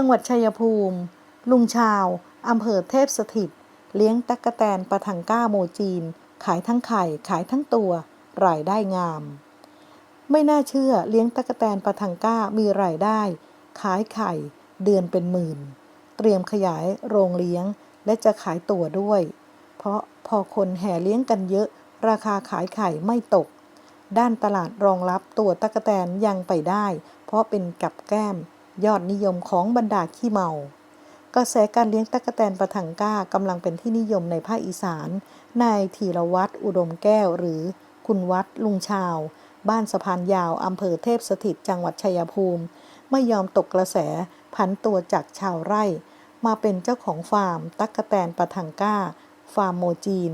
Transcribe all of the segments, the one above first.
จังหวัดชัยภูมิ ลุงชาว อำเภอเทพสถิต เลี้ยงตั๊กแตนปะทังก้าโมจีน ขายทั้งไข่ ขายทั้งตัว รายได้งาม ไม่น่าเชื่อเลี้ยงตั๊กแตนปะทังก้ามีรายได้ ขายไข่ เดือนเป็นหมื่น เตรียมขยายโรงเลี้ยงและจะขายตัวด้วย เพราะพอคนแห่เลี้ยงกันเยอะ ราคาขายไข่ไม่ตก ด้านตลาดรองรับตัวตะกะแตนยังไปได้ เพราะเป็นกับแก้ม ยอดนิยมของบรรดาขี้เมากระแสการเลี้ยงตะกแตนประทังก้ากำลังเป็นที่นิยมในภาคอีสาน นายธีรวัตรอุดมแก้วหรือคุณวัดลุงชาว บ้านสะพานยาวอำเภอเทพสถิตจังหวัดชัยภูมิ ไม่ยอมตกกระแสผันตัวจากชาวไร่ มาเป็นเจ้าของฟาร์มตั๊กแตนประทังก้า ฟาร์มโมจีน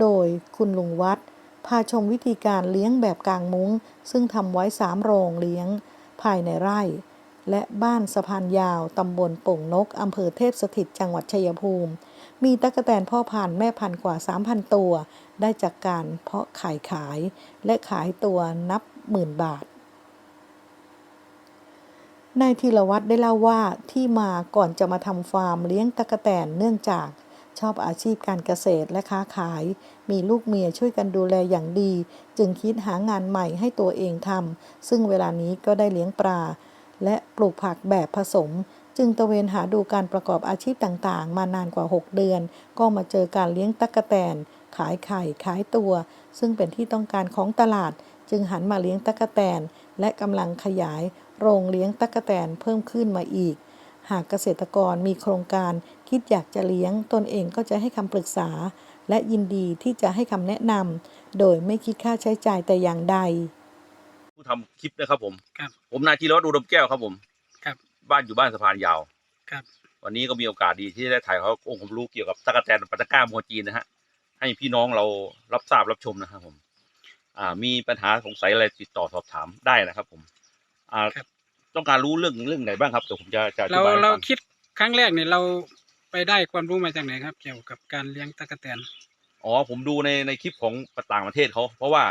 โดยคุณลุงวัด พาชมวิธีการเลี้ยงแบบกลางมุง้ง ซึ่งทำไว้สามโรงเลี้ยง ภายในไร่ และบ้านสะพานยาวตำบลโป่งนกอำเภอเทพสถิตจังหวัดชัยภูมิ มีตั๊กแตนพ่อพันธุ์แม่พันธุ์กว่า 3,000 ตัว ได้จากการเพาะไข่ขาย และขายตัวนับหมื่นบาทนายธีรวัตรได้เล่าว่าที่มาก่อนจะมาทำฟาร์มเลี้ยงตะกแตนเนื่องจากชอบอาชีพการเกษตรและค้าขาย มีลูกเมียช่วยกันดูแลอย่างดี จึงคิดหางานใหม่ให้ตัวเองทำซึ่งเวลานี้ก็ได้เลี้ยงปลา และปลูกผักแบบผสม จึงตระเวนหาดูการประกอบอาชีพต่างๆ มานานกว่า 6 เดือน ก็มาเจอการเลี้ยงตั๊กแตน ขายไข่ขายตัว ซึ่งเป็นที่ต้องการของตลาด จึงหันมาเลี้ยงตั๊กแตน และกำลังขยายโรงเลี้ยงตั๊กแตนเพิ่มขึ้นมาอีก หากเกษตรกรมีโครงการคิดอยากจะเลี้ยงตนเองก็จะให้คำปรึกษา และยินดีที่จะให้คำแนะนำโดยไม่คิดค่าใช้จ่ายแต่อย่างใด ผู้ทำคลิปนะครับ ผมครับผมนายธีรวัตรอุดมแก้วครับ ผมครับ บ้านอยู่บ้านสะพานยาวครับ วันนี้ก็มีโอกาสดีที่ได้ถ่ายเขาองค์ความรู้เกี่ยวกับตะกแตนปัตตะกร้าโมจีนนะฮะให้พี่น้องเรารับทราบรับชมนะครับผม อ่า มีปัญหาสงสัยอะไรติดต่อสอบถามได้นะครับ ผม อ่าครับต้องการรู้เรื่องเรื่องไหนบ้างครับเดี๋ยวผมจะจะอธิเราบายให้เราฟังคิดครั้งแรกเนี่ยเราไปได้ความรู้มาจากไหนครับ เกี่ยวกับการเลี้ยงตะกแตนอ๋อผมดูในในคลิปของต่างประเทศเขาเพราะว่า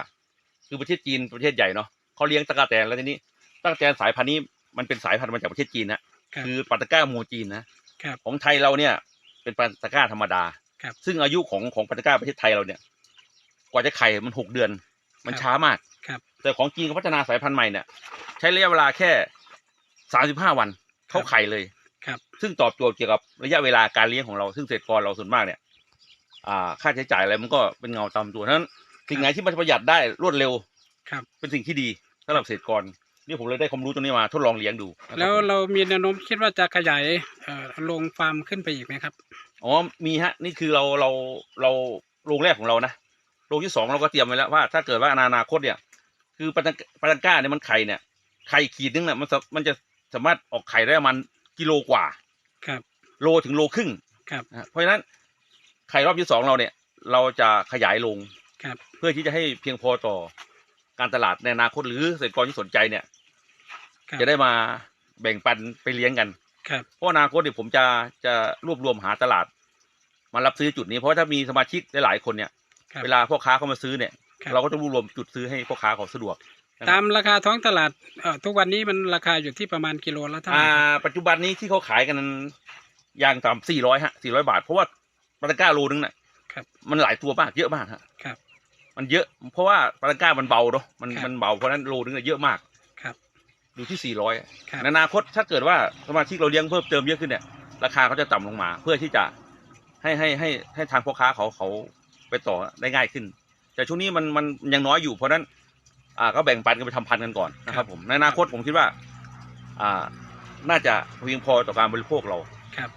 คือประเทศจีนประเทศใหญ่เนาะ เขาเลี้ยงตะกแตนแล้วทีนี้ตะกแตนสายพันธุ์นี้มันเป็นสายพันธุ์มาจากประเทศจีนนะครับคือปัตตะกร้าโมจีนนะครับของไทยเราเนี่ย เป็นปาตะกร้าธรรมดาครับซึ่งอายุของของปาตะกร้าประเทศไทยเราเนี่ย กว่าจะไข่มันหกเดือน มันครับช้ามากครับแต่ของจีนเขาพัฒนาสายพันธุ์ใหม่เนี่ย ใช้ระยะเวลาแค่สามสิบห้าวันเขาไข่เลยครับซึ่งตอบโจทย์เกี่ยวกับระยะเวลาการเลี้ยงของเราซึ่งเกษตรกรเราส่วนมากเนี่ยอ่าค่าใช้จ่ายอะไรมันก็เป็นเงาตามตัวฉะนั้นสิ่งไหนที่มันประหยัดได้รวดเร็วครับเป็นสิ่งที่ดี สำหรับเกษตรกรนี่ผมเลยได้ความรู้ตรงนี้มาทดลองเลี้ยงดูนะครับแล้วผมเรามีแนวโน้มคิดว่าจะขยายเอ่อโรงฟาร์มขึ้นไปอีกไหมครับ อ๋อมีฮะนี่คือเราเราเราโรงแรกของเรานะโรงที่สองเราก็เตรียมไว้แล้วว่า ถ้าเกิดว่าอนาคตเนี่ย คือปาตังปาตังก้าเนี่ยมันไข่เนี่ยไข่ขีดนึงเนี่ยมันสามันจะสามารถออกไข่ได้ประมาณกิโลกว่า ครับ โลถึงโลครึ่งครับ นะฮะเพราะฉะนั้นไข่รอบที่สองเราเนี่ย เราจะขยายโรงครับ เพื่อที่จะให้เพียงพอต่อ การตลาดในอนาคตหรือเกษตรกรที่สนใจเนี่ย ครับจะได้มาแบ่งปันไปเลี้ยงกัน ครับ เพราะอนาคตเนี่ยผมจะจะรวบรวมหาตลาด มารับซื้อจุดนี้เพราะว่าถ้ามีสมาชิกหลายๆคนเนี่ย ครับ เวลาพ่อค้าเขามาซื้อเนี่ย ครับ เราก็ต้องรวบรวมจุดซื้อให้พ่อค้าเขาสะดวกนะครับตามราคาท้องตลาดเอ่อทุกวันนี้มันราคาอยู่ที่ประมาณกิโลละเท่าไหร่อ่าครับปัจจุบันนี้ที่เขาขายกันอย่างต่ำสี่ร้อยฮะสี่ร้อยบาท เพราะว่าปาตาก้าโลนึงน่ะครับ มันหลายตัวมากเยอะมากฮะครับ มันเยอะ เพราะว่าปาตาก้ามันเบาเนาะมันครับมันเบาเพราะฉะนั้นโลนึงน่ะเยอะมากครับอยู่ที่สี่ร้อยครับในอนาคตถ้าเกิดว่าสมาชิกเราเลี้ยงเพิ่มเติมเยอะขึ้นเนี่ย ราคาเขาจะต่ำลงมา เพื่อที่จะให้ให้ให้ให้ทางพ่อค้าเขาเขาไปต่อได้ง่ายขึ้น แต่ช่วงนี้มันมันยังน้อยอยู่ เพราะฉะนั้น อ่าก็แบ่งปันกันไปทำพันธุ์กันก่อนนะครับ ผมในอนาคตผมคิดว่า อ่า น่าจะเพียงพอต่อการบริโภคเรา ครับ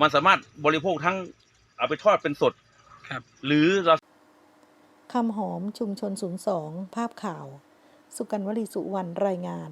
มันสามารถบริโภคทั้งเอาไปทอดเป็นสด ครับ หรือเรา คำหอมชุมชน 02 ภาพข่าว สุกันวลีสุวรรณรายงาน